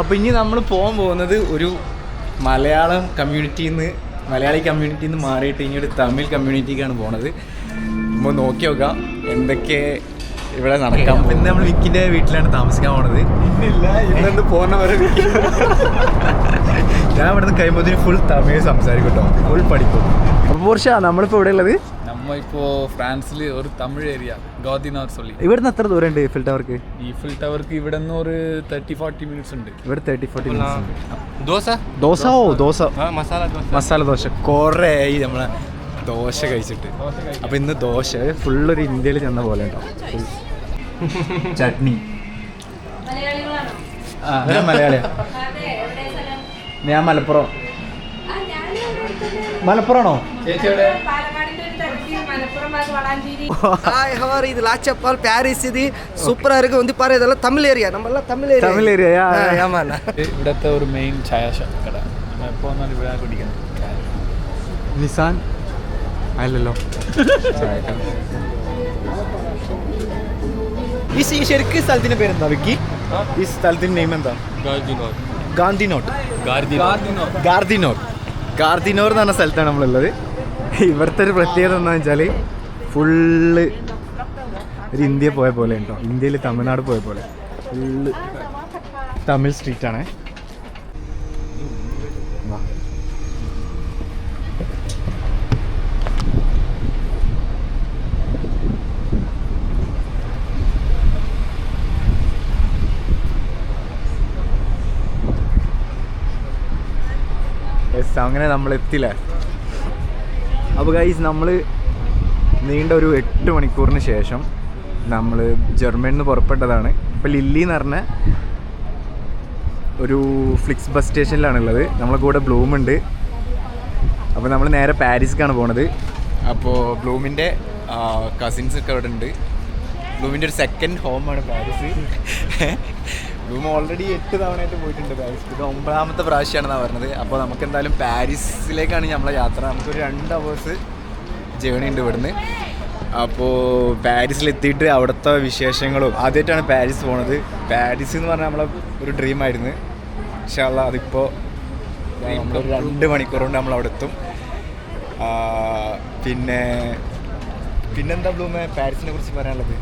അപ്പോൾ ഇനി നമ്മൾ പോകാൻ പോകുന്നത് ഒരു മലയാളം കമ്മ്യൂണിറ്റിയിൽ നിന്ന് മലയാളി കമ്മ്യൂണിറ്റിയിൽ നിന്ന് മാറിയിട്ട് ഇനി ഒരു തമിഴ് കമ്മ്യൂണിറ്റിക്കാണ് പോണത്. നമ്മൾ നോക്കി നോക്കാം എന്തൊക്കെ ഇവിടെ നടക്കാം ഇന്ന് നമ്മൾ വിക്കിന്റെ വീട്ടിലാണ് താമസിക്കാൻ പോണത്. ഇന്നില്ല ഇന്നു പോന്നവരെ ഞാൻ ഇവിടുന്ന് കഴിയുമ്പോൾ ഫുൾ തമിഴ് സംസാരിക്കും കേട്ടോ ഫുൾ പഠിക്കും അപ്പോൾ പോർഷ നമ്മളിപ്പോൾ ഇവിടെ ഉള്ളത്? நம்ம இப்போ பிரான்ஸ்ல ஒரு தமிழ் ஏரியா காதினார் சொல்லி ഇവിടുന്ന് എത്ര ദൂരം ഉണ്ട് ഫിൽ ടവർക്ക് ഈഫിൽ ടവർക്ക് ഇവിടെ നിന്ന് ഒരു തേർട്ടി ഫോർട്ടി മിനിറ്റ്സ് ഉണ്ട് ഇവിടെ തേർട്ടി ഫോർട്ടി ദോശ ദോശ ഓ ദോശ മസാല ദോശ മസാല ദോശ കുറേ ആയി നമ്മളെ ദോശ കഴിച്ചിട്ട് അപ്പൊ ഇന്ന് ദോശ ഫുള്ള് ഒരു ഇന്ത്യയിൽ ചെന്ന പോലെ ഉണ്ടാവും ചട്നി മലയാളികളാണോ ഞാൻ മലയാളിയാ അതെ എവിടെ സ്ഥലം ഞാൻ മലപ്പുറം ആ ഞാനും ഇവിടെ അടുത്തന്നെ. മലപ്പുറമാണോ പാലക്കാടിന്റെ ஹாய் ஹவர் இது லாச்சப்பால் பாரிஸ் இது சூப்பராக இருக்கு வந்து பாரு இதெல்லாம் தமிழ் ஏரியா நம்ம எல்லாம் தமிழ் ஏரியா തമിഴ് ഏരിയ ஆமாண்ணா ഇവിടുത്തെ ഒരു മെയിൻ ചായ ഷോപ്പ് കട നമ്മൾ എപ്പോൾ വന്നാലും ഇവിടെ കുടിക്കുന്നത് നിസാൻ അല്ലല്ലോ ഈ ഈ ശരിക്കും സ്ഥലത്തിന്റെ പേരെന്താ വിക്കി ഈ സ്ഥലത്തിന്റെ നെയിം എന്താ ഗാന്ധിനോട്ട് ഗാർദിനോർ ഗാർദിനോർ എന്ന് പറഞ്ഞ സ്ഥലത്താണ് നമ്മളുള്ളത് ഇവിടുത്തെ ഒരു പ്രത്യേകത എന്താണെന്ന് വെച്ചാൽ ഫുള്ള് ഒരു ഇന്ത്യ പോയ പോലെ ഉണ്ടോ? ഇന്ത്യയിൽ തമിഴ്നാട് പോയ പോലെ. ഫുള്ള് തമിഴ് സ്ട്രീറ്റ് ആണ്. വാ യെസ് അങ്ങനെ നമ്മൾ എത്തില്ലേ അപ്പോൾ ഗൈസ് നമ്മൾ നീണ്ട ഒരു എട്ട് മണിക്കൂറിന് ശേഷം നമ്മൾ ജർമ്മനിൽ നിന്ന് പുറപ്പെട്ടതാണ്. ഇപ്പോൾ ലില്ലി എന്ന് പറഞ്ഞ ഒരു ഫ്ലിക്സ് ബസ് സ്റ്റേഷനിലാണുള്ളത്. നമ്മളെ കൂടെ ബ്ലൂം ഉണ്ട്. അപ്പോൾ നമ്മൾ നേരെ പാരീസിക്കാണ് പോണത്. അപ്പോൾ ബ്ലൂമിന്റെ കസിൻസ് ഒക്കെ അവിടെ ഉണ്ട്. ബ്ലൂമിന്റെ ഒരു സെക്കൻഡ് ഹോമാണ് പാരീസ്. ബ്ലൂം ഓൾറെഡി എട്ട് തവണയായിട്ട് പോയിട്ടുണ്ട് പാരീസ്. ഇത് ഒമ്പതാമത്തെ പ്രാവശ്യമാണെന്നാണ് പറഞ്ഞത്. അപ്പോൾ നമുക്ക് എന്തായാലും പാരീസിലേക്കാണ് നമ്മളെ യാത്ര. നമുക്കൊരു രണ്ട് അവേഴ്സ് ജേണി ഉണ്ട് ഇവിടുന്ന്. അപ്പോൾ പാരീസിലെത്തിയിട്ട് അവിടുത്തെ വിശേഷങ്ങളും. ആദ്യമായിട്ടാണ് പാരീസ് പോണത്. പാരീസ് എന്ന് പറഞ്ഞാൽ നമ്മളെ ഒരു ഡ്രീം ആയിരുന്നു. പക്ഷേ അല്ല അതിപ്പോൾ നമ്മളൊരു രണ്ട് മണിക്കൂർ കൊണ്ട് നമ്മൾ അവിടെ എത്തും. പിന്നെ പിന്നെന്താ ബ്ലൂമേ പാരീസിനെ കുറിച്ച് പറയാനുള്ളത്?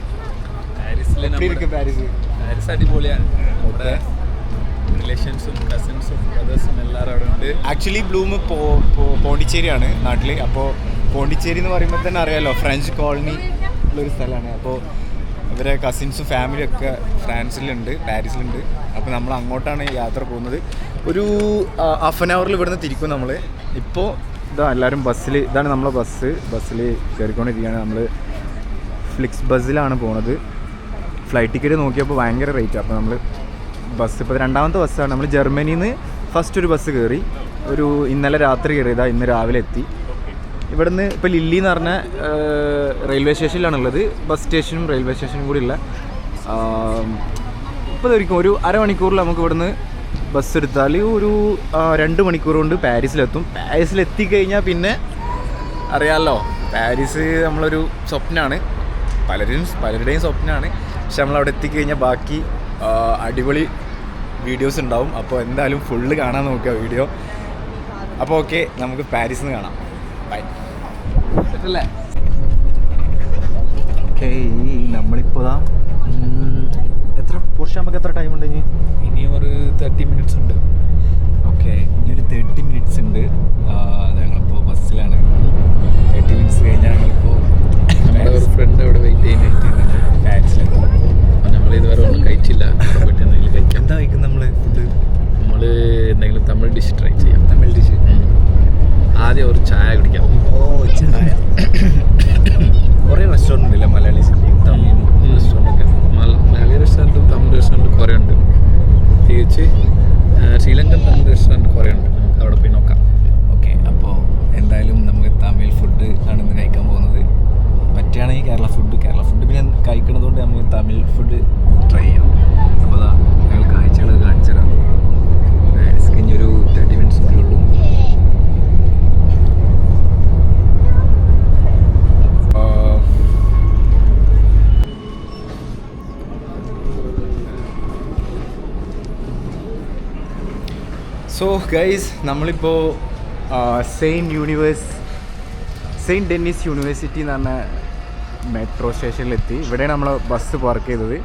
പാരീസിൽ പാരീസ്? പാരീസ് അടിപൊളിയാണ്. നമ്മുടെ റിലേഷൻസും കസിൻസും ബ്രദേഴ്സും എല്ലാവരും അവിടെ ഉണ്ട്. ആക്ച്വലി ബ്ലൂമ് പോണ്ടിച്ചേരിയാണ് നാട്ടിൽ അപ്പോൾ പോണ്ടിച്ചേരി എന്ന് പറയുമ്പോൾ തന്നെ അറിയാലോ ഫ്രഞ്ച് കോളനി ഉള്ളൊരു സ്ഥലമാണ്. അപ്പോൾ ഇവരെ കസിൻസും ഫാമിലിയും ഒക്കെ ഫ്രാൻസിലുണ്ട് പാരീസിലുണ്ട്. അപ്പോൾ നമ്മൾ അങ്ങോട്ടാണ് യാത്ര പോകുന്നത്. ഒരു ഹാഫ് ആൻ അവറിൽ ഇവിടുന്ന് തിരിക്കും നമ്മൾ ഇപ്പോൾ ഇതാ എല്ലാവരും ബസ്സിൽ ഇതാണ് നമ്മളെ ബസ് ബസ്സിൽ കയറിക്കൊണ്ടിരിക്കുകയാണ് നമ്മൾ ഫ്ലിക്സ് ബസ്സിലാണ് പോണത്. ഫ്ലൈറ്റ് ടിക്കറ്റ് നോക്കിയപ്പോൾ ഭയങ്കര റേറ്റ് അപ്പോൾ നമ്മൾ ബസ് ഇപ്പോൾ രണ്ടാമത്തെ ബസ്സാണ് നമ്മൾ ജർമ്മനിയിൽ നിന്ന് ഫസ്റ്റ് ഒരു ബസ് കയറി ഒരു ഇന്നലെ രാത്രി കയറിയതാണ് ഇന്ന് രാവിലെ എത്തി. ഇവിടുന്ന് ഇപ്പോൾ ലില്ലി എന്ന് പറഞ്ഞ റെയിൽവേ സ്റ്റേഷനിലാണുള്ളത്. ബസ് സ്റ്റേഷനും റെയിൽവേ സ്റ്റേഷനും കൂടി ഉള്ള ഇപ്പോൾ ഇതായിരിക്കും ഒരു അരമണിക്കൂറിൽ നമുക്ക് ഇവിടുന്ന് ബസ് എടുത്താൽ ഒരു രണ്ട് മണിക്കൂർ കൊണ്ട് പാരീസിലെത്തും. പാരീസിലെത്തിക്കഴിഞ്ഞാൽ പിന്നെ അറിയാമല്ലോ പാരീസ് നമ്മളൊരു സ്വപ്നമാണ് പലരും പലരുടെയും സ്വപ്നമാണ് പക്ഷെ നമ്മൾ അവിടെ എത്തിക്കഴിഞ്ഞാൽ ബാക്കി അടിപൊളി വീഡിയോസ് ഉണ്ടാവും. അപ്പോൾ എന്തായാലും ഫുള്ള് കാണാൻ നോക്കുക വീഡിയോ. അപ്പോൾ ഓക്കെ നമുക്ക് പാരീസിൽ നിന്ന് കാണാം. ബൈ അല്ലേ ഓക്കെ നമ്മളിപ്പോൾ ദാ, എത്ര പോർഷൻ നമുക്ക് എത്ര ടൈം ഉണ്ട് ഇനി? ഇനിയും ഒരു തേർട്ടി മിനിറ്റ്സ് ഉണ്ട്. ഓക്കെ ഇനി ഒരു തേർട്ടി മിനിറ്റ്സ് ഉണ്ട്. ഞങ്ങളിപ്പോൾ ബസ്സിലാണ്. തേർട്ടി മിനിറ്റ്സ് കഴിഞ്ഞാൽ ഞങ്ങളിപ്പോൾ നമ്മുടെ ഒരു ഫ്രണ്ട് അവിടെ വെയിറ്റ് ചെയ്യുന്നുണ്ട് പാരീസിലെത്തും നമ്മൾ ഇതുവരെ ഒന്നും കഴിച്ചില്ല. എന്തെങ്കിലും കഴിക്കാം. എന്താ കഴിക്കുന്നത് നമ്മൾ ഫുഡ് നമ്മൾ എന്തെങ്കിലും തമിഴ് ഡിഷ് ട്രൈ ചെയ്യാം. തമിഴ് ഡിഷ്. ആദ്യം ഒരു ചായ കുടിക്കാം. ഓ ചായ. ഗൈസ് നമ്മളിപ്പോൾ saint universe saint Denis university എന്ന് പറഞ്ഞ മെട്രോ സ്റ്റേഷനിലെത്തി ഇവിടെയാണ് നമ്മൾ ബസ് പാർക്ക് ചെയ്തത്.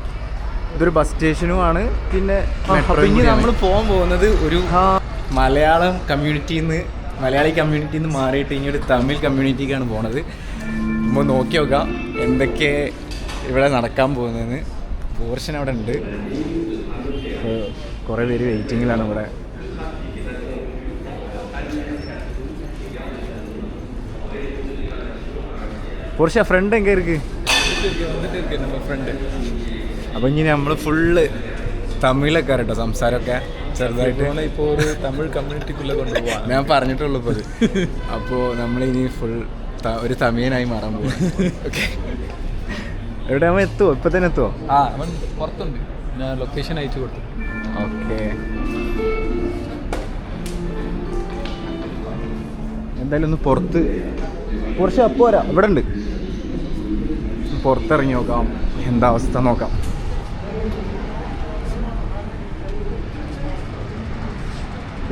ഇതൊരു ബസ് സ്റ്റേഷനുമാണ് പിന്നെ പിന്നെ നമ്മൾ പോകാൻ പോകുന്നത് ഒരു മലയാളം കമ്മ്യൂണിറ്റിയിൽ നിന്ന് മലയാളി കമ്മ്യൂണിറ്റിയിൽ നിന്ന് മാറിയിട്ട് ഇനി ഒരു തമിഴ് കമ്മ്യൂണിറ്റിക്കാണ് പോണത്. നമ്മൾ നോക്കി നോക്കാം എന്തൊക്കെ ഇവിടെ നടക്കാൻ പോകുന്നതെന്ന്. പോർഷൻ അവിടെ ഉണ്ട്. കുറേ പേര് വെയിറ്റിങ്ങിലാണ് ഇവിടെ. കുറച്ച് ഫ്രണ്ട് എങ്ക ഇരിക്ക് അപ്പം ഇനി നമ്മൾ ഫുള്ള് തമിഴൊക്കെ കേട്ടോ സംസാരമൊക്കെ ചെറുതായിട്ട്. ഇപ്പോ ഒരു തമിഴ് കമ്മ്യൂണിറ്റിക്കുള്ള കൊണ്ടുപോകാം ഞാൻ പറഞ്ഞിട്ടുള്ളൂ ഇപ്പോൾ അപ്പോൾ നമ്മളിനി ഫുൾ ഒരു തമിഴനായി മാറാൻ പോകും ഓക്കെ എവിടെ നമ്മൾ എത്തുമോ ഇപ്പൊ തന്നെ എത്തുമോ ആ അവൻ പുറത്തുണ്ട്. ഞാൻ ലൊക്കേഷൻ അയച്ചു കൊടുത്തു. ഓക്കെ. എന്തായാലും ഒന്ന് പുറത്ത് കുറച്ച് അപ്പോൾ വരാം. ഇവിടെ ഉണ്ട്. പുറത്തിറങ്ങി നോക്കാം. എന്താ അവസ്ഥ നോക്കാം.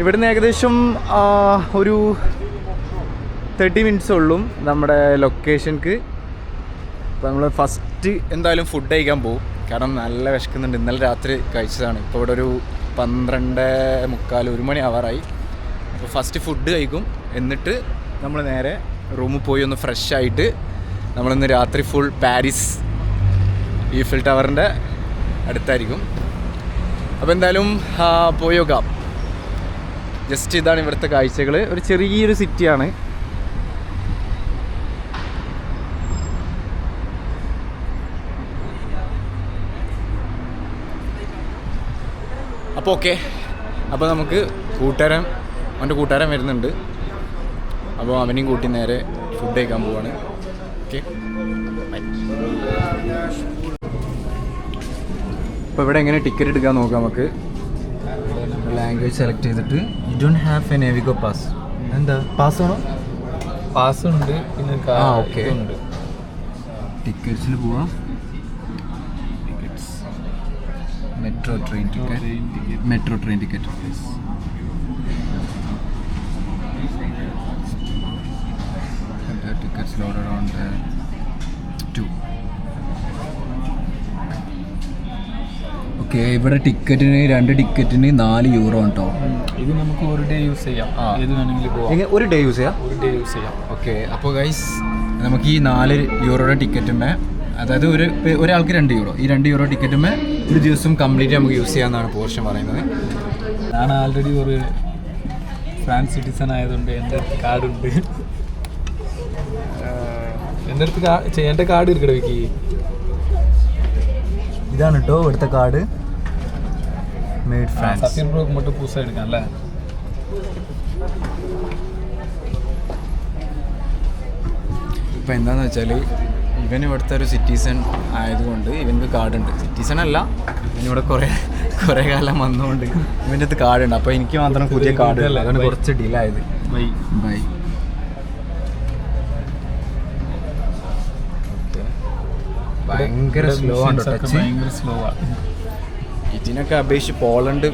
ഇവിടുന്ന് ഏകദേശം ഒരു തേർട്ടി മിനിറ്റ്സ് ഉള്ളൂ നമ്മുടെ ലൊക്കേഷൻക്ക് അപ്പോൾ നമ്മൾ ഫസ്റ്റ് എന്തായാലും ഫുഡ് കഴിക്കാൻ പോകും കാരണം നല്ല വിശക്കുന്നുണ്ട്. ഇന്നലെ രാത്രി കഴിച്ചതാണ്. ഇപ്പോൾ ഇവിടെ ഒരു പന്ത്രണ്ട് മുക്കാൽ ഒരു മണി ആവാറായി. അപ്പോൾ ഫസ്റ്റ് ഫുഡ് കഴിക്കും. എന്നിട്ട് നമ്മൾ നേരെ റൂമിൽ പോയി ഒന്ന് ഫ്രഷ് ആയിട്ട് നമ്മളിന്ന് രാത്രി ഫുൾ പാരീസ് ഈഫിൽ ടവറിന്റെ അടുത്തായിരിക്കും. അപ്പോൾ എന്തായാലും പോയി നോക്കാം. ജസ്റ്റ് ഇതാണ് ഇവിടുത്തെ കാഴ്ചകൾ ഒരു ചെറിയൊരു സിറ്റിയാണ് അപ്പോൾ ഓക്കെ അപ്പോൾ നമുക്ക് കൂട്ടുകാരൻ അവന്റെ കൂട്ടുകാരൻ വരുന്നുണ്ട്. അപ്പോൾ അവനെയും കൂട്ടി നേരെ ഫുഡ് കഴിക്കാൻ പോവാണ്. ഓക്കെ അപ്പോൾ ഇവിടെ എങ്ങനെ ടിക്കറ്റ് എടുക്കാൻ നോക്കാം നമുക്ക്? ലാംഗ്വേജ് സെലക്ട് ചെയ്തിട്ട്. You don't have a Navigo pass എന്താ? പാസ് ആണോ പാസ് ഉണ്ട് പിന്നെ ആ, ഓക്കെ ഉണ്ട്. ടിക്കറ്റ്സിൽ പോവാം. Metro train ticket metro train ticket tickets around on two okay ഇവിടെ ടിക്കറ്റിന് രണ്ട് ടിക്കറ്റിന് നാല് യൂറോ ഉണ്ടോ? ഇത് നമുക്ക് ഒരു ഡേ യൂസ് ചെയ്യാം. ഏത് വേണമെങ്കിലും പോവാം. ഒരു ഡേ യൂസ് ചെയ്യാം? ഒരു ഡേ യൂസ് ചെയ്യാം. ഓക്കെ അപ്പോൾ ഗൈസ് നമുക്ക് ഈ നാല് യൂറോയുടെ ടിക്കറ്റുമേ അതായത് ഒരു ഒരാൾക്ക് രണ്ട് യൂറോ. ഈ രണ്ട് യൂറോ ടിക്കറ്റുമേ ഒരു ദിവസം കംപ്ലീറ്റ് നമുക്ക് യൂസ് ചെയ്യാമെന്നാണ് പോർഷൻ പറയുന്നത്. ഞാൻ ആൾറെഡി ഒരു ഫ്രാൻസ് സിറ്റിസൺ ആയതുകൊണ്ട് എന്റെ കാർഡുണ്ട് എന്റെ അടുത്ത് ചെയ്യേണ്ട കാർഡ് എടുക്കട വിക്കി. ഇതാണ് കേട്ടോ ഇവിടുത്തെ card. Made France Safeer bro ഇങ്ങോട്ട് പൂസ എടുക്കാം അല്ലേ? ഇപ്പം എന്താണെന്ന് വെച്ചാൽ ഇവൻ ഇവിടുത്തെ ഒരു സിറ്റിസൺ ആയതുകൊണ്ട് ഇവൻക്ക് കാർഡുണ്ട്. സിറ്റിസൺ അല്ല ഇവനിവിടെ കുറേ കുറേ കാലം വന്നുകൊണ്ട് ഇവന്റെ അടുത്ത് കാർഡുണ്ട്. അപ്പോൾ എനിക്ക് മാത്രം പുതിയ കാർഡ് കുറച്ച് ഡീലായത് ബൈ ബൈ ഭയങ്കര സ്ലോ ആണ് ടച്ച് ഭയങ്കര സ്ലോ ആണ്. ഇതിനൊക്കെ അപേക്ഷിച്ച് പോളണ്ട്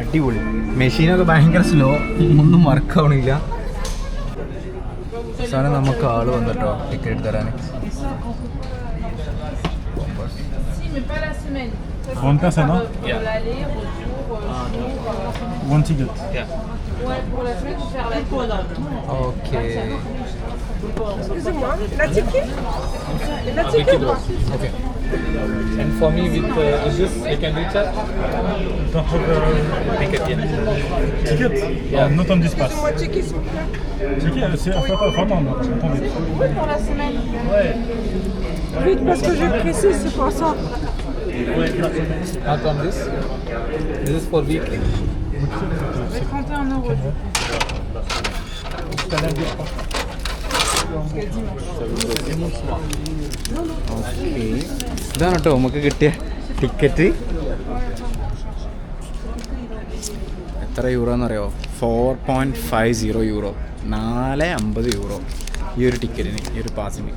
അടിപൊളി. മെഷീനൊക്കെ ഭയങ്കര സ്ലോ ഒന്നും വർക്ക് ആവണില്ല. അവസാനം നമുക്ക് ആൾ വന്നിട്ടോ? ടിക്കറ്റ് തരാൻ Pour l'aller, retour, euh, One ticket. ouais, pour Excusez-moi, la ticket La ticket ou pas. Okay. And for me, with uh, with this, I can recharge Don't have uh, ticket. Ticket? Yeah. oh, Not on this pass. Moi, ticket, s'il vous plaît. Ticket, euh, c'est... Faut, faut attendre. Attendez. Oui, pour la semaine. Vite, parce que je précise, c'est pour ça. Not on this. This is for weekly. C'est 31 euros. ഇതാണ് കേട്ടോ നമുക്ക് കിട്ടിയ ticket എത്ര euro എന്നറിയോ? Four point five zero euro നാല് അമ്പത് euro ഈ ഒരു ടിക്കറ്റിന് ഈ ഒരു പാസിന്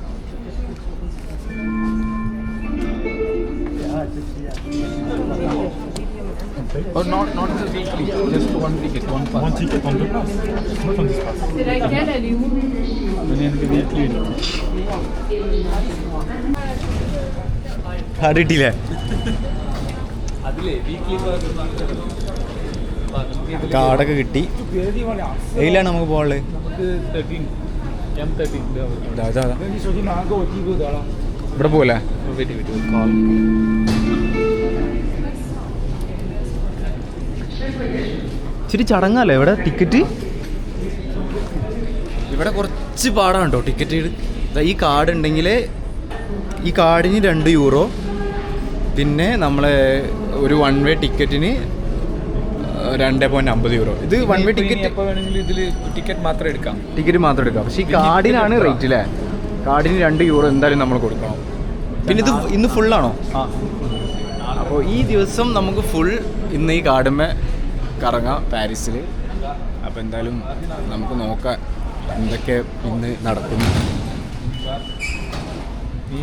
take Or not, not just weekly, just one ticket, one pass. one ticket on the pass, Not on this pass. Laquelle Elle est où പിന്നെ എനിക്ക് എടുക്കും കാർഡ് കിട്ടിയില്ലേ കാർഡൊക്കെ കിട്ടി എയിലാണ് നമുക്ക് പോകാനുള്ളത് ഇവിടെ പോകല്ലേ ഇച്ചിരി ചടങ്ങല്ലേ ഇവിടെ? ടിക്കറ്റ്? ഇവിടെ കുറച്ച് പാടാണ് കേട്ടോ ടിക്കറ്റ്. ഈ കാർഡ് ഉണ്ടെങ്കിൽ ഈ കാർഡിന് രണ്ട് യൂറോ. പിന്നെ നമ്മളെ ഒരു വൺ വേ ടിക്കറ്റിന് രണ്ട് പോയിന്റ് അമ്പത് യൂറോ. ഇത് വൺ വേ ടിക്കറ്റ് ഇതിൽ ടിക്കറ്റ് മാത്രം എടുക്കാം. ടിക്കറ്റ് മാത്രം എടുക്കാം. പക്ഷേ ഈ കാർഡിനാണ് റേറ്റ് അല്ലേ കാർഡിന് രണ്ട് യൂറോ എന്തായാലും നമ്മൾ കൊടുക്കണം. പിന്നെ ഇത് ഇന്ന് ഫുള്ളാണോ ആ. അപ്പോൾ ഈ ദിവസം നമുക്ക് ഫുൾ ഇന്ന് ഈ കാർഡുമേ കറങ്ങാം പാരീസിൽ അപ്പോൾ എന്തായാലും നമുക്ക് നോക്കാം എന്തൊക്കെ ഇന്ന് നടക്കുന്നു. നീ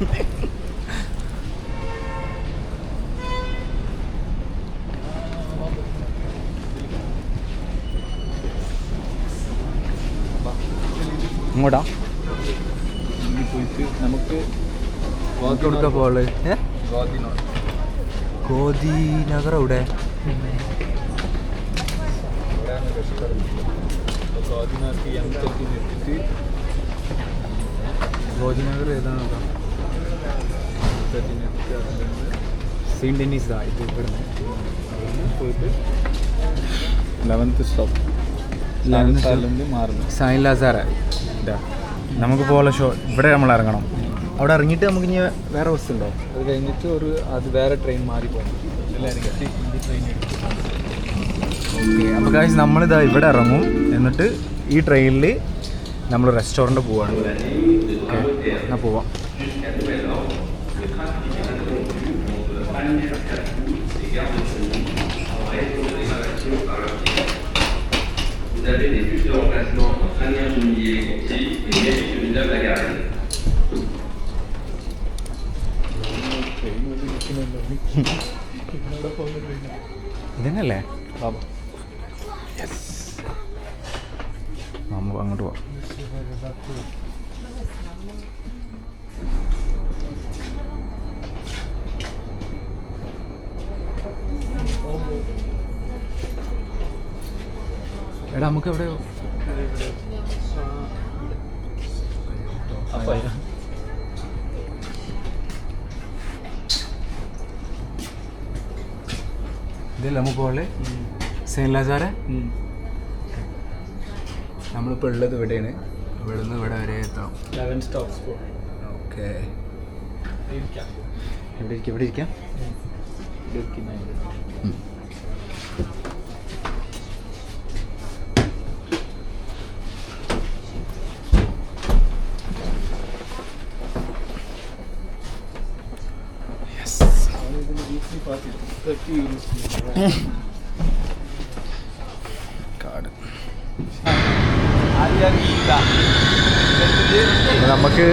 പോയിട്ട് നമുക്ക് പോൾ ഗോദി നഗർ എവിടെ? നഗർ ഏതാണ് സെയിന്റ് ഡെന്നീസ് ഇത് ഇവിടുന്ന്. പോയിട്ട് ലെവൻത്ത് സ്റ്റോപ്പ് Eleventh stop. ഇതാ. നമുക്ക് പോലെ ഷോ ഇവിടെ നമ്മൾ ഇറങ്ങണം. അവിടെ ഇറങ്ങിയിട്ട് നമുക്ക് ഇനി വേറെ ബസ് ഉണ്ടോ? അത് കഴിഞ്ഞിട്ട് ഒരു അത് വേറെ ട്രെയിൻ മാറി പോകും ഓക്കെ അപ്പോൾ കാശ് നമ്മളിതാ ഇവിടെ ഇറങ്ങും. എന്നിട്ട് ഈ ട്രെയിനിൽ നമ്മൾ റെസ്റ്റോറന്റ് പോവാണ്. ഓക്കെ എന്നാൽ പോവാം. Vous avez des bus de remplacement entre Amiens-Jounier et Conti et Liège-Villeneuve-la-Garenne. ഇതന്നെയല്ലേ നമ്മൾ അങ്ങോട്ട് പോവാം എടാ നമുക്ക് എവിടെ ഇതില്ല നമുക്ക് പോലെ സെയിൻ ലാസാറെ? നമ്മളിപ്പോൾ ഉള്ളത് ഇവിടെയാണ്. ഇവിടെ നിന്ന് ഇവിടെ വരെ എത്താം. Eleven stops okay. ഇവിടെ ഇരിക്കാം. ഇവിടെ ഇരിക്കാം. കാർഡ് നമുക്ക്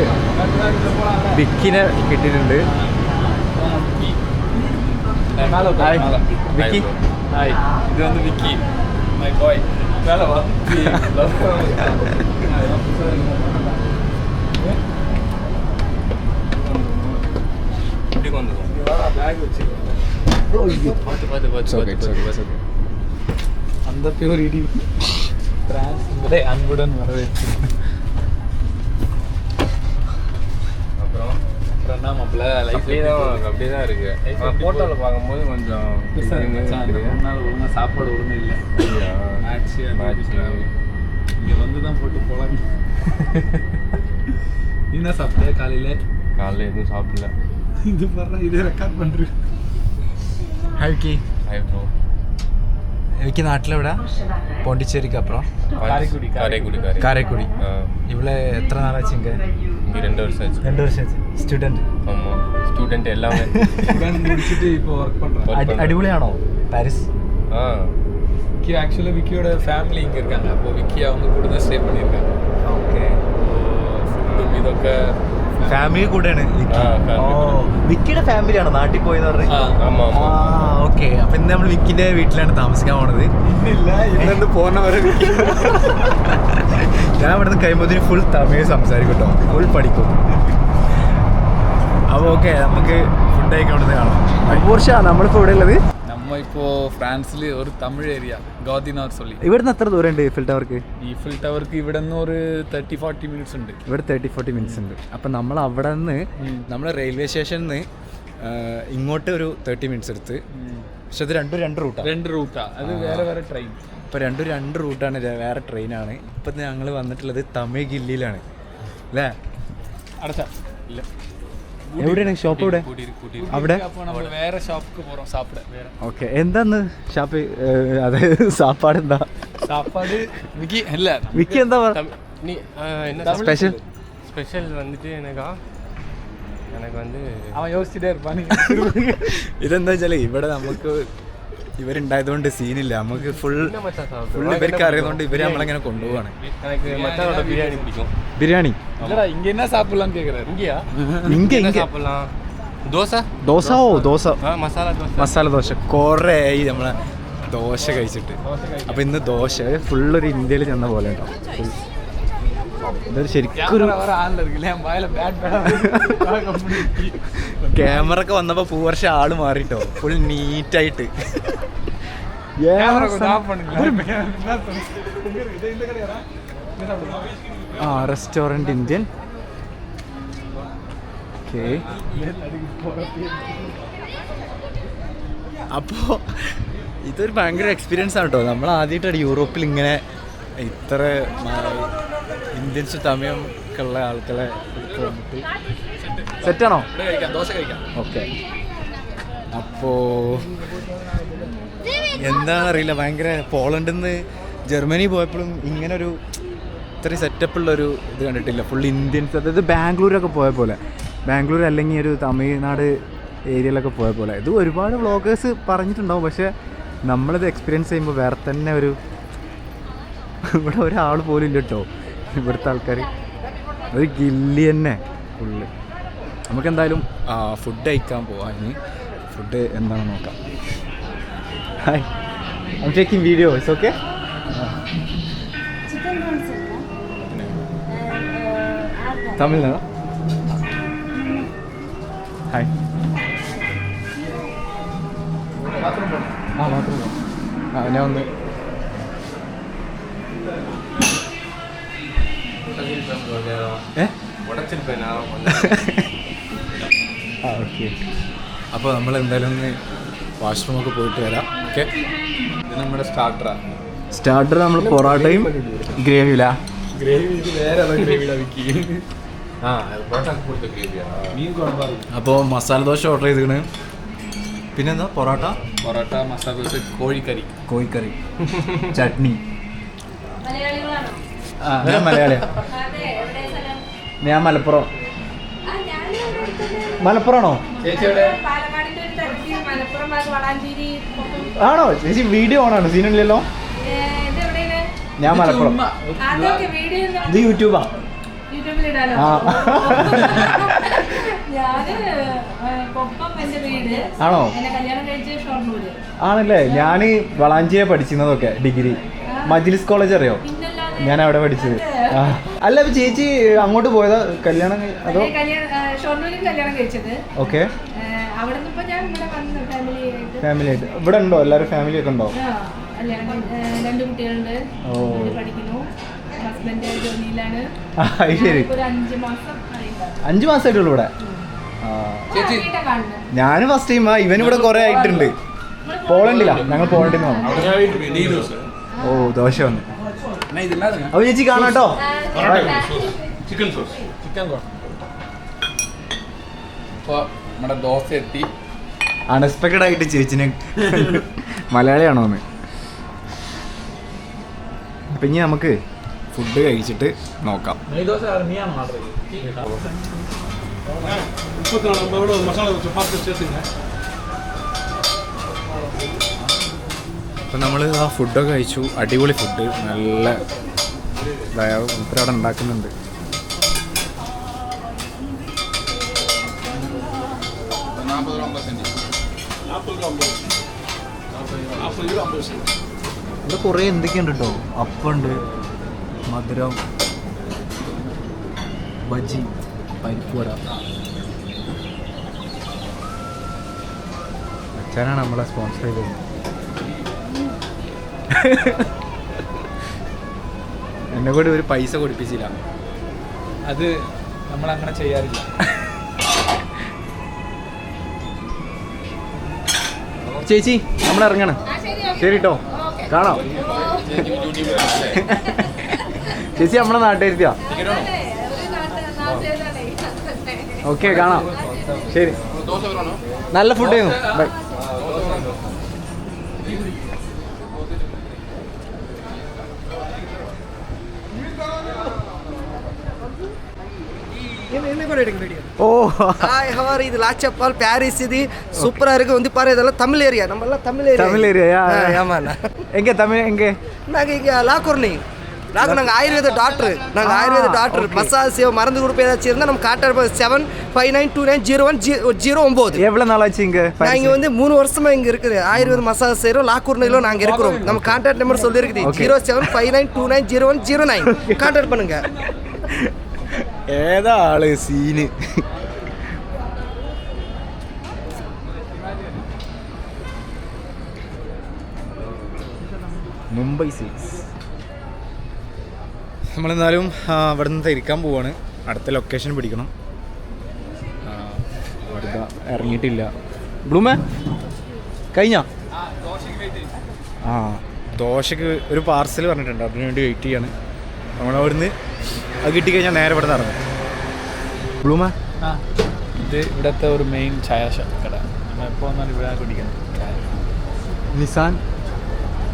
വിക്കിനെ കിട്ടിയിട്ടുണ്ട്. വിക്കി. ഹായ്. ഇത് വന്ന് വിക്കി. മൈ ബോയ് பார்த்து பார்த்து பார்த்து பார்த்து அந்த பியூர் இடி பிரான்ஸ் அன்புடன் வரவேற்று அப்புறம் அப்புறம்? என்ன மாப்பிள்ள அப்படியே தான் அப்படியே தான் இருக்கு. ஃபோட்டோவில் பார்க்கும்போது கொஞ்சம் முன்னால் ஒழுங்காக சாப்பாடு ஒழுங்கும் இல்லை. மேட்ச்சு மேட்ச்சு இங்கே வந்து தான். போட்டு போகலாம் என்ன சாப்பிட்ட? காலையில்? காலையில் எதுவும் சாப்பிடல. இது பாரு இதே ரெக்கார்ட் பண்ணுறேன் ഹൈക്കി. എനിക്ക് നാട്ടിലെവിടെ? പോണ്ടിച്ചേരിക്ക് അപ്പുറം കാരക്കുടി ഇവിടെ എത്ര നാളാച്ചിങ്ക രണ്ട് വർഷം രണ്ട് വർഷം സ്റ്റുഡന്റ്. സ്റ്റുഡന്റ് എല്ലാം അടിപൊളിയാണോ? പാരീസ്? விக்கி ആക്ച്വലി விக்கியோட ஃபேமிலி இங்கே இருக்காங்க அப்போது விக்கி அவங்க கூட தான் ஸ்டே பண்ணியிருக்காங்க ஓகே ഫാമിലി കൂടെയാണ് വിക്കിയുടെ ഫാമിലിയാണ് നാട്ടിൽ പോയെന്ന് പറഞ്ഞു അപ്പൊ ഇന്ന് നമ്മൾ വിക്കിന്റെ വീട്ടിലാണ് താമസിക്കാൻ പോണത്. ഞാൻ ഇവിടുന്ന് കഴിയുമ്പോഴത്തേന് ഫുൾ തമിഴ് സംസാരിക്കും കേട്ടോ ഫുൾ പഠിക്കും. അപ്പൊ ഓക്കെ നമുക്ക് ഫുഡ് കഴിക്കാൻ കാണാം. അപ്പോർഷ നമ്മളിപ്പോ ഇവിടെ ഉള്ളത്? நம்ம இப்போ ഫ്രാൻസിൽ ഒരു തമിഴ് ഏരിയ ഗോദിനാർ சொல்லி ഇവിടുന്ന് എത്ര ദൂരം ഉണ്ട് ഈഫിൽ ടവർക്ക് ഈഫിൽ ടവർക്ക് ഇവിടെ നിന്ന് ഒരു തേർട്ടി ഫോർട്ടി മിനിറ്റ്സ് ഉണ്ട് ഇവിടെ തേർട്ടി ഫോർട്ടി മിനിറ്റ്സ് ഉണ്ട് അപ്പം നമ്മൾ അവിടെ നിന്ന് നമ്മൾ റെയിൽവേ സ്റ്റേഷനിൽ നിന്ന് ഇങ്ങോട്ട് ഒരു തേർട്ടി മിനിറ്റ്സ് എടുത്ത് പക്ഷെ ഇത് രണ്ടും രണ്ട് റൂട്ടാണ് രണ്ട് റൂട്ടാ അത് വേറെ വേറെ ട്രെയിൻ ഇപ്പോൾ രണ്ടും രണ്ട് റൂട്ടാണ് വേറെ ട്രെയിനാണ് ഇപ്പം ഞങ്ങൾ വന്നിട്ടുള്ളത് തമിഴ് ഗില്ലിയിലാണ് അല്ലേ അടച്ചാ ഇല്ല എവിടെയാണ്? ഷോപ്പ് ഇവിടെ അവിടെ? വേറെ ഷോപ്പിക്ക് പോകും സാപ്പിട ഓക്കെ. എന്താന്ന് ഷാപ്പ് അതായത് സാപ്പാട് എന്താ? സാപ്പാട് വിക്കി അല്ല വിക്കി എന്താ സ്പെഷ്യൽ? ஸ்பெஷல் வந்துட்டு எனக்கா எனக்கு வந்து அவன் யோசிச்சுட்டே இருப்பான் இருந்தா சரி இவட നമുക്ക് ഇവരുണ്ടായതുകൊണ്ട് സീനില്ല. നമുക്ക് ഫുൾ ഫുൾ ഇവർക്ക് അറിയുന്നതുകൊണ്ട് ഇവർ നമ്മളെങ്ങനെ കൊണ്ടുപോവാണ്. ബിരിയാണി. മസാല ദോശ. കൊറേ നമ്മളെ ദോശ കഴിച്ചിട്ട്. അപ്പൊ ഇന്ന് ദോശ. ഫുള്ള് ഒരു ഇന്ത്യയിൽ ചെന്ന പോലെ ഉണ്ടാവും ഇതൊരു ശരിക്കും ക്യാമറ ഒക്കെ വന്നപ്പോ പൂവർഷ ആൾ മാറിട്ടോ. ഫുൾ നീറ്റായിട്ട് ആ റെസ്റ്റോറന്റ് ഇന്ത്യൻ അപ്പോ ഇതൊരു ഭയങ്കര എക്സ്പീരിയൻസ് ആണ് കേട്ടോ നമ്മൾ ആദ്യമായിട്ടാണ് യൂറോപ്പിൽ ഇങ്ങനെ ഇത്ര ഇന്ത്യൻസ് തമിഴും ഒക്കെ ഉള്ള ആൾക്കാരെ സെറ്റ് സെറ്റാണോ ഇവിടെ കഴിക്കാം ദോശ കഴിക്കാം. ഓക്കെ അപ്പോൾ എന്താണെന്നറിയില്ല ഭയങ്കര പോളണ്ടിൽ നിന്ന് ജർമ്മനി പോയപ്പോഴും ഇങ്ങനെ ഒരു ഇത്രയും ഒരു ഇത് കണ്ടിട്ടില്ല. ഫുൾ ഇന്ത്യൻസ് അതായത് ബാംഗ്ലൂരൊക്കെ പോയ പോലെ. ബാംഗ്ലൂർ അല്ലെങ്കിൽ ഒരു തമിഴ്നാട് ഏരിയയിലൊക്കെ പോയ പോലെ. ഇത് ഒരുപാട് വ്ളോഗേഴ്സ് പറഞ്ഞിട്ടുണ്ടാവും പക്ഷേ നമ്മളിത് എക്സ്പീരിയൻസ് ചെയ്യുമ്പോൾ വേറെ തന്നെ ഒരു ഇവിടെ ഒരാൾ പോലും ഇല്ല കേട്ടോ ഇവിടുത്തെ ആൾക്കാർ ഒരു ഗില്ലി തന്നെ ഫുള്ള്. നമുക്ക് എന്തായാലും ഫുഡ് കഴിക്കാൻ പോവാം ഇനി. ഫുഡ് എന്താണ് നോക്കാം. Hi I taking video it's okay തമിഴ്നാടാ hi ആ മാത്രം ആ ഞാൻ ഒന്ന് ഏ ഉടച്ചിരിപ്പേനാ ആ ഓക്കെ അപ്പോൾ നമ്മൾ എന്തായാലും ഒന്ന് വാഷ്റൂമൊക്കെ പോയിട്ട് വരാം. ഓക്കെ? ഇത് നമ്മുടെ സ്റ്റാർട്ടറാ. സ്റ്റാർട്ടർ നമ്മൾ പൊറോട്ടയും ഗ്രേവിയിലാ. ഗ്രേവി ഇത് വേറെ ഏതോ വിക്കി. ആ. പൊറോട്ട കൊടുത്ത ഗ്രേവിയാ. മീൻ കുഴപ്പമില്ല അപ്പോൾ മസാല ദോശ ഓർഡർ ചെയ്തിക്കണ് പിന്നെന്താ പൊറോട്ട? പൊറോട്ട മസാല ദോശ കോഴിക്കറി. കോഴിക്കറി. ചട്നി. ആ ഞാൻ മലയാളിയാ. ഞാൻ മലപ്പുറം. മലപ്പുറമാണോ. ആണോ? ചേച്ചി വീഡിയോ ഓണാണ് സീനില്ലല്ലോ ഇല്ലല്ലോ? എവിടെയാണ്? ഞാൻ മലപ്പുറം. ഇത് യൂട്യൂബാ. ആണോ? എന്നെ കല്യാണം കഴിച്ച ഷൊർണൂര്. ആണല്ലേ? ഞാൻ വളാഞ്ചിയെ പഠിച്ചിരുന്നതൊക്കെ ഡിഗ്രി. മജ്ലിസ് കോളേജ് അറിയോ? ഞാൻ അവിടെ പഠിച്ചത്. ആ. അല്ല ഇപ്പൊ ചേച്ചി അങ്ങോട്ട് പോയതാ? കല്യാണം അതോ? കല്യാണം ഏ, ഷൊർണൂരിൽ കല്യാണം കഴിച്ചത്. ഓക്കെ. അവിടെ നിന്ന് ഞാൻ ഇവിടെ വന്നു ഫാമിലി ആയിട്ട്. ഇവിടെ ഉണ്ടോ? എല്ലാരും ഫാമിലി ഒക്കെ ഉണ്ടോ? രണ്ട് കുട്ടികളുണ്ട്. പഠിക്കുന്നു. ഹസ്ബൻഡ് ജോലിയിലാണ്. ശരി. അഞ്ച് മാസം ആയിട്ടുണ്ട്. അഞ്ചു മാസമായിട്ടുള്ളൂ ഇവിടെ? ഞാൻ ഫസ്റ്റ് ടൈം ഇവൻ ഇവിടെ കുറെ ആയിട്ടുണ്ട്. പോളണ്ടില്ല ഞങ്ങൾ പോളണ്ടിൽ നിന്ന് ഓ ദോശ വന്നു. അപ്പൊ ചേച്ചി കാണാം കേട്ടോ. ചിക്കൻ സോസ് ചിക്കൻ നമ്മുടെ ദോശ എത്തി. അൺഎക്സ്പെക്റ്റഡ് ആയിട്ട് ചേച്ചിനെ മലയാളിയാണോന്ന് അപ്പൊ ഇനി നമുക്ക് ഫുഡ് കഴിച്ചിട്ട് നോക്കാം. ദോശ അപ്പം നമ്മൾ ആ ഫുഡൊക്കെ കഴിച്ചു. അടിപൊളി ഫുഡ് നല്ല അവിടെ ഉണ്ടാക്കുന്നുണ്ട്. ഇവിടെ കുറേ എന്തൊക്കെയുണ്ട്? കേട്ടോ അപ്പുണ്ട് മധുരം ബജി പരിപ്പ് വട. അച്ഛനാണ് നമ്മളെ സ്പോൺസർ ചെയ്തത്. എന്നെ കൂടി ഒരു പൈസ കൊടുപ്പിച്ചില്ല. അത് നമ്മൾ അങ്ങനെ ചെയ്യാറില്ല. ചേച്ചി നമ്മൾ ഇറങ്ങണം. ശരി കേട്ടോ കാണാം. ചേച്ചി നമ്മളെ നാട്ടുകാരിയാ? ഓക്കെ കാണാം. ശരി. നല്ല ഫുഡ് ആയിരുന്നു. ബൈ. என்ன என்ன கூட எடுக்க வீடியோ ഓ ஹாய் ஹவர் இது லாச்சப்பால் பாரிஸ் இது சூப்பரா இருக்கு வந்து பாரு இதெல்லாம் தமிழ் ஏரியா நம்ம எல்லாம் தமிழ் ஏரியா தமிழ் ஏரியா ஆமாண்ணா நாங்கள் நாங்கள் ஆயுர்வேத டாக்டர் நாங்கள் ஆயுர்வேத டாக்டர் மசாஜ் மருந்து கொடுப்பு ஏதாச்சும் இருந்தால் நம்ம காட்டார் seven five nine two nine zero one zero ஒம்பது எவ்வளோ நாள் ஆச்சு இங்கே? நான் இங்கே வந்து மூணு வருஷமாக இங்கே இருக்குது. ஆயுர்வேத மசாஜ் செய்கிறோம் லாக்கூர்னையிலும் நாங்கள் இருக்கிறோம். நம்ம காண்டாக்ட் நம்பர் சொல்லியிருக்குது zero seven five nine two nine zero one zero nine contact பண்ணுங்கள் ஏதா ஆளு சீனு. மும்பை சிக்ஸ் നമ്മളെന്നാലും ഇവിടെ നിന്ന് തിരിക്കാൻ പോവാണ്. അടുത്ത ലൊക്കേഷൻ പിടിക്കണം. അവിടെ വെറുതെ ഇറങ്ങിയിട്ടില്ല. ബ്ലൂമേ കഴിഞ്ഞ? ആ ദോശക്ക് ഒരു പാർസൽ പറഞ്ഞിട്ടുണ്ട്. അതിനു വേണ്ടി വെയിറ്റ് ചെയ്യാണ്. നമ്മൾ അവിടുന്ന് അത് കിട്ടിക്കഴിഞ്ഞാൽ നേരെ ഇവിടെ നടന്നു ബ്ലൂമ? ഇത് ഇവിടുത്തെ ഒരു മെയിൻ ചായ കട നമ്മൾ എപ്പോൾ വന്നാലും ഇവിടെ കുടിക്കണം. ചായ നിസാൻ?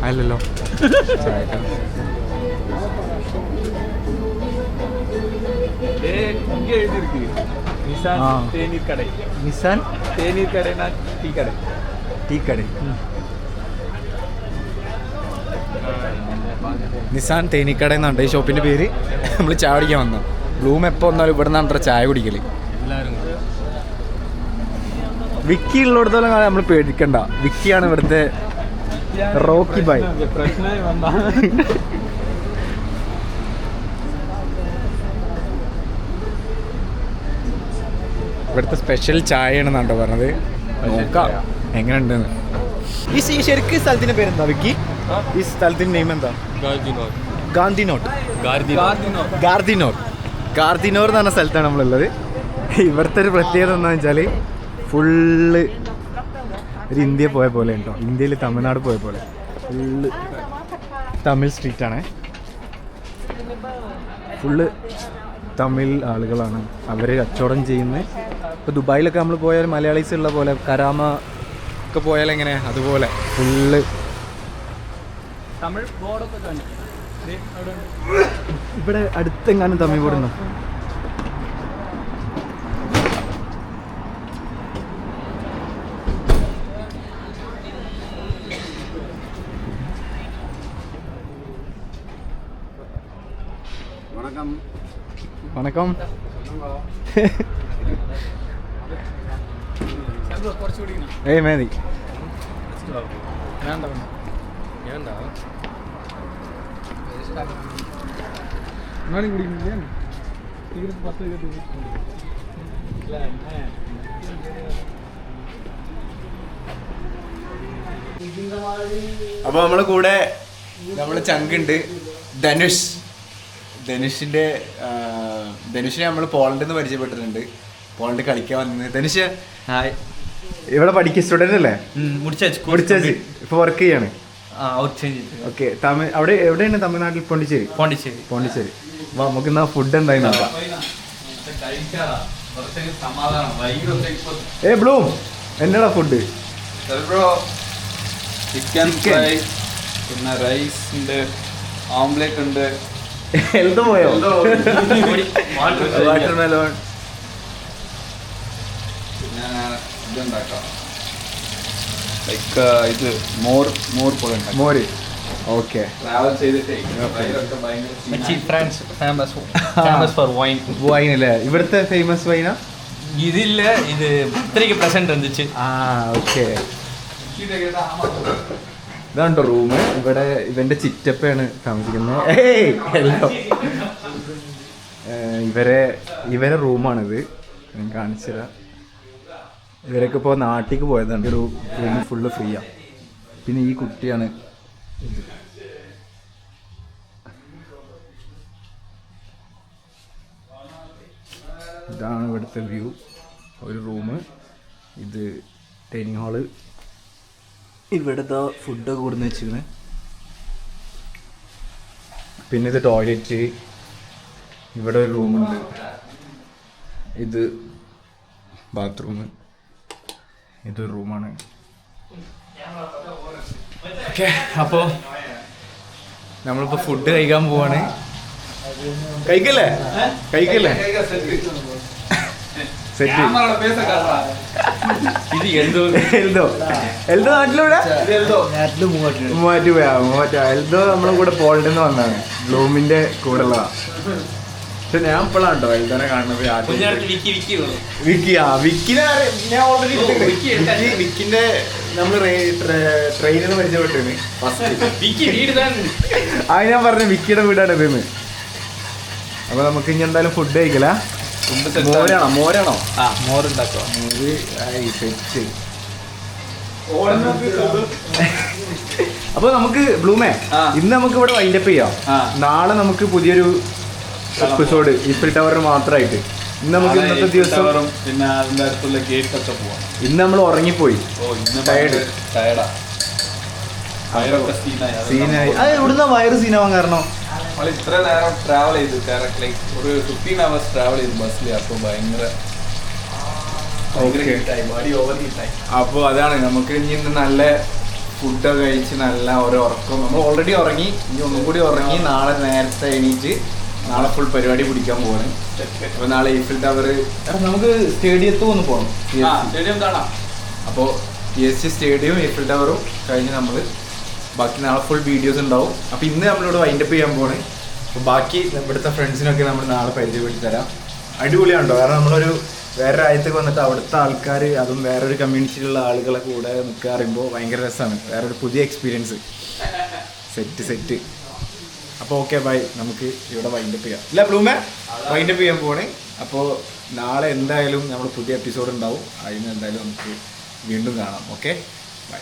അല്ലല്ലോ. எழுதியிருக்கு நிசான் ஆ. தேநீர் கடை നിസാൻ தேநீர் கடைனா டீ கடை ടീ കട നിസാൻ തേനീക്കട എന്നാണ് ഈ ഷോപ്പിന്റെ പേര് നമ്മൾ ചായ കുടിക്കാൻ വന്നു ബ്ലൂം എപ്പോൾ വന്നാലും ഇവിടെ നിന്നാണ് ചായ കുടിക്കല് വിക്കി ഉള്ളിടത്തോളം കാലം നമ്മൾ പേടിക്കണ്ട വിക്കിയാണ് ഇവിടുത്തെ റോക്കി ബായ് பிரச்சனை வந்தா ഇവിടുത്തെ സ്പെഷ്യൽ ചായയാണെന്നാണ്ടോ പറഞ്ഞത്. നോക്കാം. എങ്ങനെയുണ്ടെന്ന്. ഈ ഈ ശരിക്കും സ്ഥലത്തിന്റെ പേരെന്താ വിക്കി? ഈ സ്ഥലത്തിന്റെ നെയിം എന്താ? ഗാന്ധിനോട്ട്. ഗാർദിനോർ ഗാർദിനോർ എന്ന് പറഞ്ഞ സ്ഥലത്താണ് നമ്മളുള്ളത്. ഇവിടുത്തെ ഒരു പ്രത്യേകത എന്താണെന്ന് വെച്ചാൽ ഫുള്ള് ഒരു ഇന്ത്യ പോയ പോലെ ഉണ്ടോ? ഇന്ത്യയിൽ തമിഴ്നാട് പോയ പോലെ. ഫുള്ള് തമിഴ് സ്ട്രീറ്റ് ആണ്. ഫുള്ള് തമിഴ് ആളുകളാണ് അവർ കച്ചവടം ചെയ്യുന്നത്. ഇപ്പോൾ ദുബായിലൊക്കെ നമ്മൾ പോയാൽ മലയാളീസ് ഉള്ള പോലെ കരാമ ഒക്കെ പോയാൽ എങ്ങനെ? അതുപോലെ. ഫുള്ള്. തമിഴ് ബോർഡൊക്കെ ഇവിടെ അടുത്തെങ്ങാനും തമിഴ് ബോർഡ് ഉണ്ടോ? வணக்கம் வணக்கம் ഇല്ല ഏ. അപ്പോൾ നമ്മളെ കൂടെ നമ്മളെ ചങ്കുണ്ട്. ധനുഷ്. ധനുഷിന്റെ ധനുഷിനെ നമ്മൾ പോളണ്ടിൽ നിന്ന് പരിചയപ്പെട്ടിട്ടുണ്ട്. പോളണ്ട് കളിക്കാൻ വന്നത് ധനുഷ് ഹായ്. ഇവിടെ പഠിക്കുക സ്റ്റുഡന്റ് അല്ലേ? മുടിച്ചാച്ചി ഇപ്പൊ വർക്ക് ചെയ്യാണ്. ഓക്കെ തമിഴ് അവിടെ എവിടെയാണ് തമിഴ്നാട്ടിൽ? പോണ്ടിച്ചേരി? പോണ്ടിച്ചേരി. പോണ്ടിച്ചേരി. അപ്പൊ നമുക്ക് എന്നാ ഫുഡ് എന്തായി നോക്കാം. ഏ ബ്ലൂം എന്നടാ ഫുഡ് ചിക്കൻ ഫ്രൈ പിന്നെ റൈസ് ഉണ്ട് ഓംലെറ്റ് ഉണ്ട്. ഹെൽത്ത് പോയോ? വാട്ടർമെലോൺ ഇതുണ്ടാക്കാം. ലൈക്ക് ഇത് മോർ മോർ പോലെ മോര്. ഓക്കെ ട്രാവൽ അല്ലേ? ഇവിടുത്തെ ഫേമസ് വൈനാ ഇതില്ല ഇത് പത്രിക പ്രസന്റ് വന്നിച്ച് ആ ഓക്കെ ഇതാണ്ടോ റൂം ഇവിടെ ഇവന്റെ ചിറ്റപ്പയാണ് താമസിക്കുന്നത്. ഇവരെ ഇവരെ റൂമാണിത് ഞാൻ കാണിച്ചു തരാം ഇവരൊക്കെ ഇപ്പോൾ നാട്ടിലേക്ക് പോയതാണ്. ഒരു റൂം ഫുള്ള് ഫ്രീയാണ് പിന്നെ ഈ കുട്ടിയാണ് ഇത്. ഇതാണ് ഇവിടുത്തെ വ്യൂ ഒരു റൂം ഇത് ഡൈനിങ് ഹാൾ ഇവിടുത്തെ ഫുഡൊക്കെ കൊടുന്ന് വെച്ചിരുന്നു പിന്നെ ഇത് ടോയ്ലറ്റ് ഇവിടെ ഒരു റൂമുണ്ട് ഇത് ബാത്റൂം ഇതൊരു റൂമാണ്. ഓക്കെ അപ്പോൾ നമ്മളിപ്പോൾ ഫുഡ് കഴിക്കാൻ പോവാണ്. കഴിക്കല്ലേ? കഴിക്കല്ലേ? സെറ്റ്. ഇത് എന്തോ? എൽദോ. എൽദോ നാട്ടിലൂടെ മൂവാറ്റുപുഴ. മൂവാറ്റ എൽദോ നമ്മളെ കൂടെ പോളിന്ന് വന്നാണ് ബ്ലൂമിന്റെ കൂടെ ഉള്ളതാ പക്ഷെ ഞാൻ ഇപ്പോഴാണ് കേട്ടോ കാണുന്നത് ആദ്യം വിക്കി ആ വിക്കിനെ ഞാൻ ഓൾറെഡി വിക്കി വിക്കിന്റെ നമ്മൾ ട്രെയിനിൽ നിന്ന് പരിചയപ്പെട്ടിരുന്നു. ഫസ്റ്റ് ഞാൻ പറഞ്ഞു വിക്കിയുടെ വീടാണ് ഇതെന്ന് അപ്പൊ നമുക്ക് ഇനി എന്തായാലും ഫുഡ് കഴിക്കല. മോരാണോ? മോരാണോ? ആ മോറുണ്ടാക്കുക മോര് സെറ്റ് അപ്പൊ നമുക്ക് ബ്ലൂമേ. ഇന്ന് നമുക്ക് ഇവിടെ വൈൻഡപ്പ് ചെയ്യാം. നാളെ നമുക്ക് പുതിയൊരു എപ്പിസോഡ് ഈഫിൽ ടവർ മാത്രമായിട്ട്. ഇന്ന് നമുക്ക് ഇന്നത്തെ ദിവസം പിന്നെ അതിന്റെ അടുത്തുള്ള ഗേറ്റ് ഒക്കെ പോവാം. ഇന്ന് നമ്മൾ ഉറങ്ങിപ്പോയി. ഓ ഇന്ന് Tired. ടയർഡാ വയറൊക്കെ സീനായി സീനായി അത് എവിടുന്ന വയറ് സീനാവാൻ കാരണം. നമ്മൾ ഇത്ര നേരം ട്രാവൽ ചെയ്തു. കറക്റ്റ് ലൈക്ക് ഒരു ഫിഫ്റ്റീൻ അവേഴ്സ് ട്രാവൽ ചെയ്തു ബസ്സിൽ അപ്പോൾ ഭയങ്കര അപ്പോൾ അതാണ്. നമുക്ക് ഇനി നല്ല ഫുഡൊക്കെ കഴിച്ച് നല്ല ഒരു ഉറക്കം. നമ്മൾ ഓൾറെഡി ഉറങ്ങി. ഇനി ഒന്നും കൂടി ഉറങ്ങി. നാളെ നേരത്തെ എണീറ്റ് നാളെ ഫുൾ പരിപാടി പിടിക്കാൻ പോവാണ്. അപ്പൊ നാളെ ഈഫിൽ ടവർ നമുക്ക് സ്റ്റേഡിയത്തും ഒന്ന് പോകണം സ്റ്റേഡിയം കാണാം. അപ്പോൾ പി എസ് സി സ്റ്റേഡിയവും ഈഫിൽ ടവറും കഴിഞ്ഞ് നമ്മൾ ബാക്കി നാളെ ഫുൾ വീഡിയോസ് ഉണ്ടാവും. അപ്പോൾ ഇന്ന് നമ്മളിവിടെ വൈൻഡപ്പ് ചെയ്യാൻ പോകണേ അപ്പോൾ ബാക്കി ഇവിടുത്തെ ഫ്രണ്ട്സിനൊക്കെ നമ്മൾ നാളെ പരിചയപ്പെടുത്തി തരാം. അടിപൊളിയാണ് കേട്ടോ കാരണം നമ്മളൊരു വേറെ രാജ്യത്തേക്ക് വന്നിട്ട് അവിടുത്തെ ആൾക്കാർ അതും വേറൊരു കമ്മ്യൂണിറ്റിയിലുള്ള ആളുകളെ കൂടെ നിൽക്കുക പറയുമ്പോൾ ഭയങ്കര രസമാണ് വേറൊരു പുതിയ എക്സ്പീരിയൻസ് സെറ്റ് സെറ്റ്. അപ്പോൾ ഓക്കെ ബൈ നമുക്ക് ഇവിടെ വൈൻഡപ്പ് ചെയ്യാം. ഇല്ല ബ്ലൂമേ വൈൻഡപ്പ് ചെയ്യാൻ പോവാണ്. അപ്പോൾ നാളെ എന്തായാലും നമ്മൾ പുതിയ എപ്പിസോഡ് ഉണ്ടാവും. അതിന് എന്തായാലും നമുക്ക് വീണ്ടും കാണാം. Okay bye